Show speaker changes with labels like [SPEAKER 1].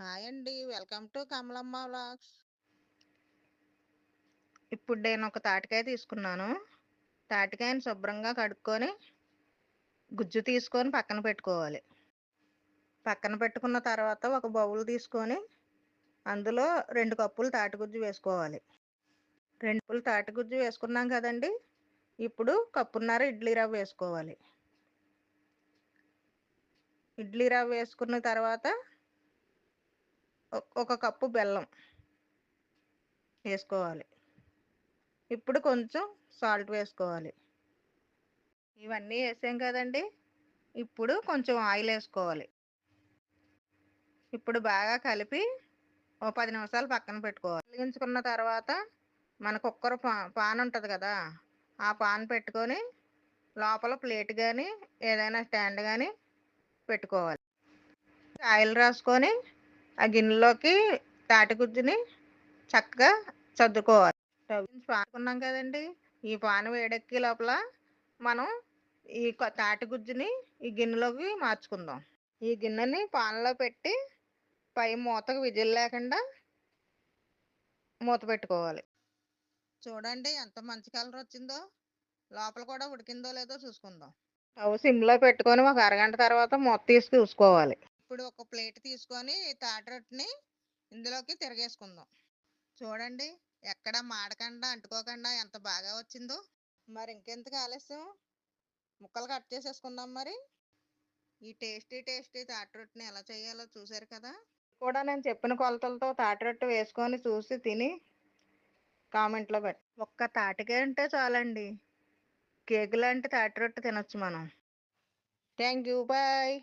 [SPEAKER 1] Hi అండి. Welcome to Kamalamma vlogs. ఇప్పుడు నేను ఒక తాటికాయ తీసుకున్నాను. తాటికాయని శుభ్రంగా కడుక్కొని గుజ్జు తీసుకొని పక్కన పెట్టుకోవాలి. పక్కన పెట్టుకున్న తర్వాత ఒక బౌల్ తీసుకొని అందులో రెండు కప్పులు తాటిగుజ్జు వేసుకోవాలి. రెండు కప్పులు తాటిగుజ్జు వేసుకున్నాం కదండి. ఇప్పుడు కప్పున్నర ఇడ్లీ రవ్వ వేసుకోవాలి. ఇడ్లీ రవ్వ వేసుకున్న తర్వాత ఒక కప్పు బెల్లం వేసుకోవాలి. ఇప్పుడు కొంచెం సాల్ట్ వేసుకోవాలి. ఇవన్నీ వేసాం కదండి. ఇప్పుడు కొంచెం ఆయిల్ వేసుకోవాలి. ఇప్పుడు బాగా కలిపి ఓ పది నిమిషాలు పక్కన పెట్టుకోవాలి. వెలిగించుకున్న తర్వాత మన కుక్కర్ పా పాన్ ఉంటుంది కదా ఆ పాన్ పెట్టుకొని లోపల ప్లేట్ కానీ ఏదైనా స్టాండ్ కానీ పెట్టుకోవాలి. ఆయిల్ రాసుకొని ఆ గిన్నెలోకి తాటిగుజ్జుని చక్కగా సర్దుకోవాలి. స్టవ్ పానుకున్నాం కదండి ఈ పాను వేడెక్కి లోపల మనం ఈ తాటిగుజ్జుని ఈ గిన్నెలోకి మార్చుకుందాం. ఈ గిన్నెని పాన్లో పెట్టి పై మూతకు విజిల్ లేకుండా మూత పెట్టుకోవాలి. చూడండి ఎంత మంచి కలర్ వచ్చిందో లోపల కూడా ఉడికిందో లేదో చూసుకుందాం. స్టవ్ సిమ్లో పెట్టుకొని ఒక అరగంట తర్వాత మూత తీసి చూసుకోవాలి. ఇప్పుడు ఒక ప్లేట్ తీసుకొని తాటరొట్టిని ఇందులోకి తిరగేసుకుందాం. చూడండి ఎక్కడ మాడకుండా అంటుకోకుండా ఎంత బాగా వచ్చిందో. మరి ఇంకెంతకు ఆలస్యం? ముక్కలు కట్ చేసేసుకుందాం మరి. ఈ టేస్టీ టేస్టీ తాటరొట్టిని ఎలా చేయాలో చూసారు కదా? కూడా నేను చెప్పిన కొలతలతో తాటరొట్టు వేసుకొని చూసి తిని కామెంట్లో పెట్టి ఒక్క తాటికే ఉంటే చాలండి. కేక్ లాంటి తాటరొట్టు తినొచ్చు మనం. Thank you bye.